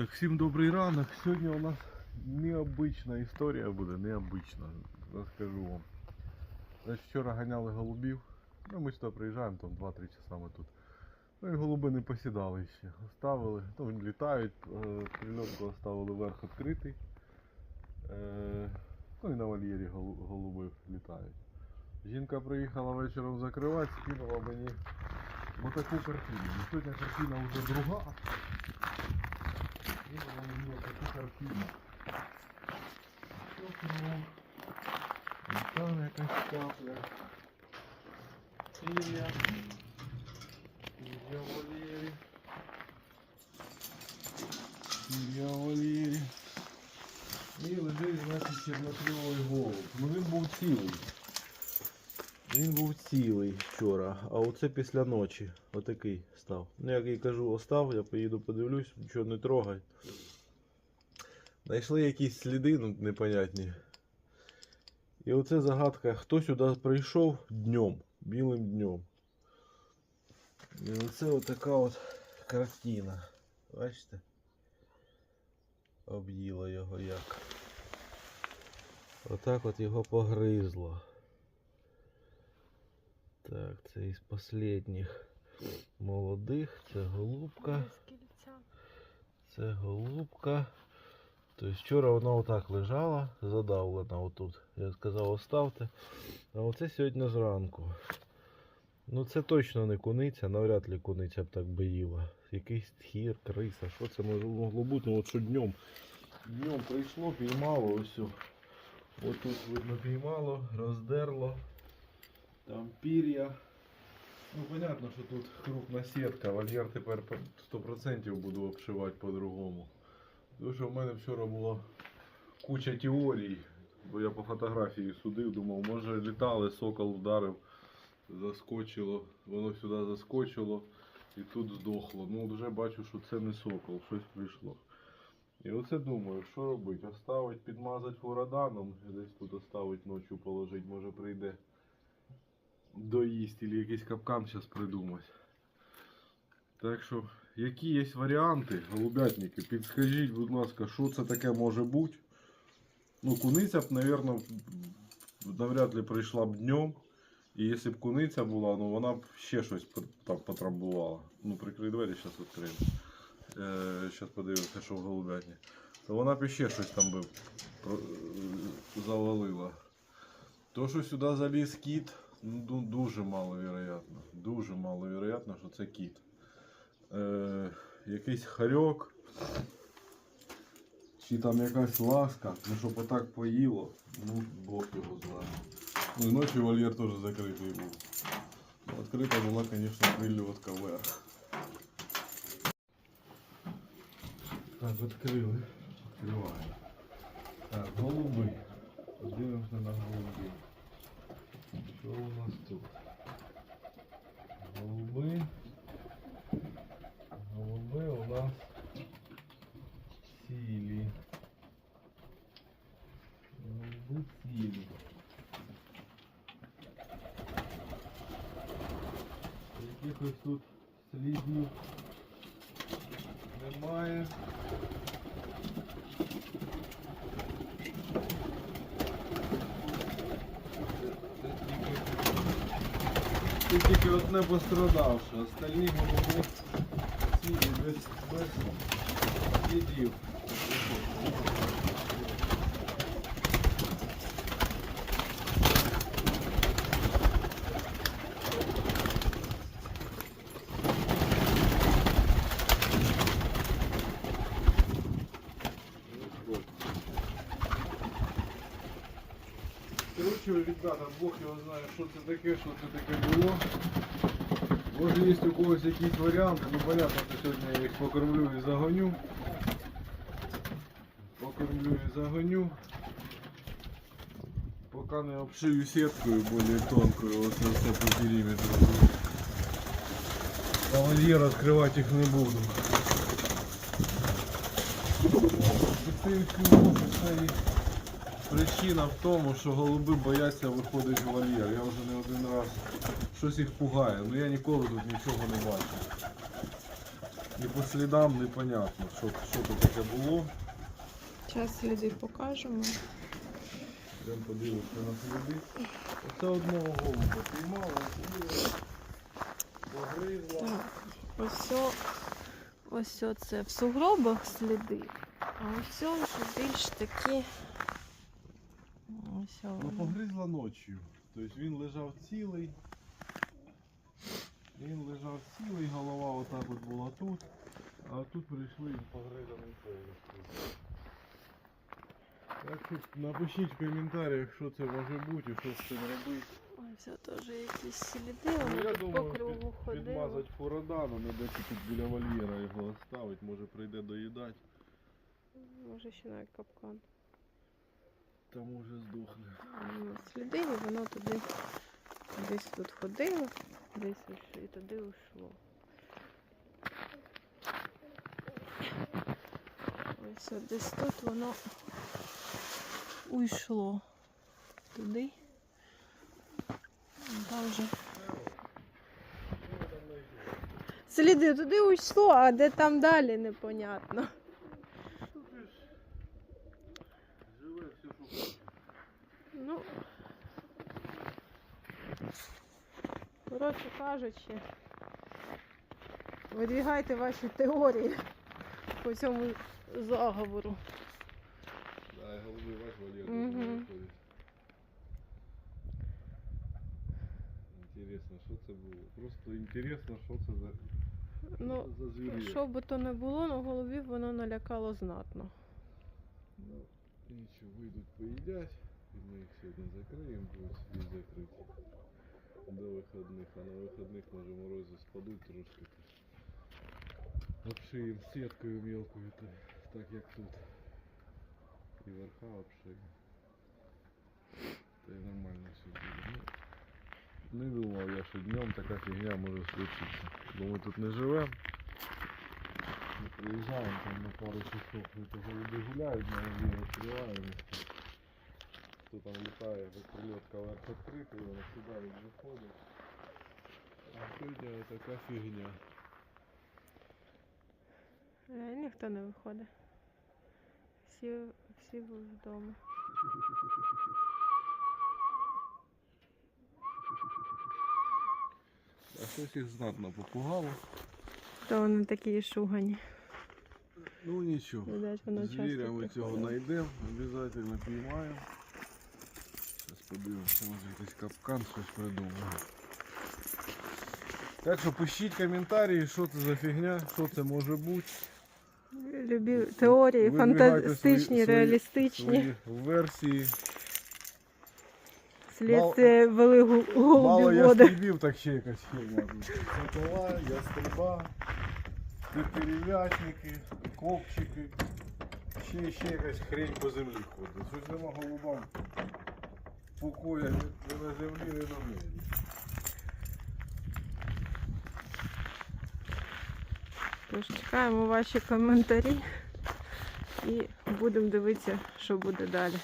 Так, всім добрий ранок. Сьогодні у нас необична історія буде, необична. Розкажу вам. Значить, вчора ганяли голубів. Ну, ми сюди приїжджаємо, там 2-3 часа ми тут. Ну і голуби не посідали ще. Оставили, ну літають, е, прильотку оставили верх відкритий. Е, ну і на вольєрі голуби літають. Жінка приїхала вечором закривати, скинула мені отаку картину. Ну, Сьогодні картина вже друга. І вона мені таку картину. Окно. І Там якась капля. Сір'я. Сір'я в вольєрі. Сір'я в вольєрі. І лежить, значить, чорнокльовий голуб. Ну він був цілий. Він був цілий вчора, а оце після ночі отакий став. Ну, як і кажу, остав, я поїду подивлюсь, нічого не трогай. Знайшли якісь сліди, ну, непонятні. І оце загадка, хто сюди прийшов днем, білим днем. І оце отака от картина. Бачите? Об'їло його як. Отак от його погризло. Так, це із останніх молодих. Це голубка. Це голубка. Тобто вчора вона отак лежала, задавлена отут. Я сказав, оставте. А оце сьогодні зранку. Ну це точно не куниця, навряд ли куниця б так би їла. Якийсь тхір, криса, що це може- могло бути? Ну от що днем. Днем прийшло, піймало ось. Отут видно піймало, роздерло. Пір'я. Ну, понятно, що тут крупна сітка. Вольєр тепер 100% буду обшивати по-другому. Тому що в мене вчора була куча теорій, бо я по фотографії судив, думав, може літали, сокол вдарив, заскочило, воно сюди заскочило і тут здохло. Ну вже бачу, що це не сокол, щось прийшло. І оце думаю, що робити? Оставить, підмазати фураданом, десь тут оставить ночі положити, може прийде доїсть, або якийсь капкан зараз придумати. Так що, які є варіанти, голубятники, підскажіть, будь ласка, що це таке може бути. Ну, куниця б, мабуть, навряд ли прийшла б днем. І якщо б куниця була, ну вона б ще щось там потрамбувала. Ну, прикрий двері, зараз відкриємо. Е, зараз подивимося, що в голубятні. То вона б ще щось там би е, завалила. То, що сюди заліз кіт, ну, ду- дуже маловероятно. Дуже маловероятно, що це кіт. Е, якийсь харьок. Чи там якась ласка, ну щоб отак поїло, ну Бог його знає. Ну і ночі вольєр теж закритий був. Ну, Відкрита була, звісно, прильотка вверх. Так, відкрили. Відкриваємо. Так, голуби. Подивимося на голубів. Що у нас тут? Голуби. Голуби у нас цілі. Голуби цілі. Якихось тут слідів Це тільки одне пострадавше, остальні голуби цілі без, без слідів. Короче, ребята, Бог його знає, що це таке, що це таке було. Може є у когось якісь варіанти, ну понятно, що сьогодні я їх покормлю і загоню. Покормлю і загоню. Поки не обшию сіткою більш тонкою, оце все по периметру. А вольєр відкривати їх не буду. Це і Причина в тому, що голуби бояться виходити в вольєр. Я вже не один раз щось їх пугає, але я ніколи тут нічого не бачив. І по слідам непонятно, що, що то таке було. Зараз сліди покажемо. Прям подивився на сліди. Оце одного голуба піймали, погризла. Ось ось це в сугробах сліди, а ось вже більш такі. Ось о Ну, вони. Погризла ночі. Тобто він лежав цілий. Він лежав цілий, голова отак от була тут. А тут прийшли і погризаний повністю. Так що напишіть в коментарях, що це може бути що з цим робити. О теж якісь сліди, Ну, я тут по думаю, кругу під, ходили. підмазати фурадану, не дати тут біля вольєра його оставити, може прийде доїдати, Може ще навіть капкан. Та може здохне. Ну, Сліди, і воно туди десь тут ходило, десь і туди йшло. Ось десь тут воно уйшло туди. Там вже. Сліди туди уйшло, а де там далі непонятно. Живе все, що хоче. Ну, коротше кажучи, видвігайте ваші теорії по цьому заговору. Да, і голубий ваш виходить. Інтересно, що це було? Просто інтересно, що це за, Ну, за звір'я. що би то не було, але голубів воно налякало знатно. Ну, нічого, вийдуть поїдять, і ми їх сьогодні закриємо, будуть собі закриті до вихідних, а на вихідних може морози спадуть трошки. Обшиємо сіткою мелкою, та- так як тут. І верха обшиємо. Та й нормально все буде. Ну, не думав я, що днем така фігня може случитися. Бо ми тут не живемо. Ми приїжджаємо там на пару часов, то голуби гуляють, на воді відкриваємо. Хто там літає, прильотка вверх відкритий, вони сюди і виходять. А сьогодні така фігня. Е, Ніхто не виходить. Всі, всі вдома. А щось їх знатно попугало. То вони такі шугані. Ну нічого. Видать, воно Звіря часто ми цього знайдемо, обов'язково піймаємо. Подивимося, може якийсь капкан, щось придумаємо. Так що пишіть коментарі, що це за фігня, що це може бути. Любі теорії, Видвигайте фантастичні, свої- реалістичні. Свої версії. Слідце вели гу- Мало голубі води. ястребів, так ще якась фігня. Сокола, ястреба, п'ятирів'ятники, копчики. Ще, ще якась хрень по землі ходить. Щось нема голубам ні ні на землі, не на небі. Тож чекаємо ваші коментарі і будемо дивитися, що буде далі.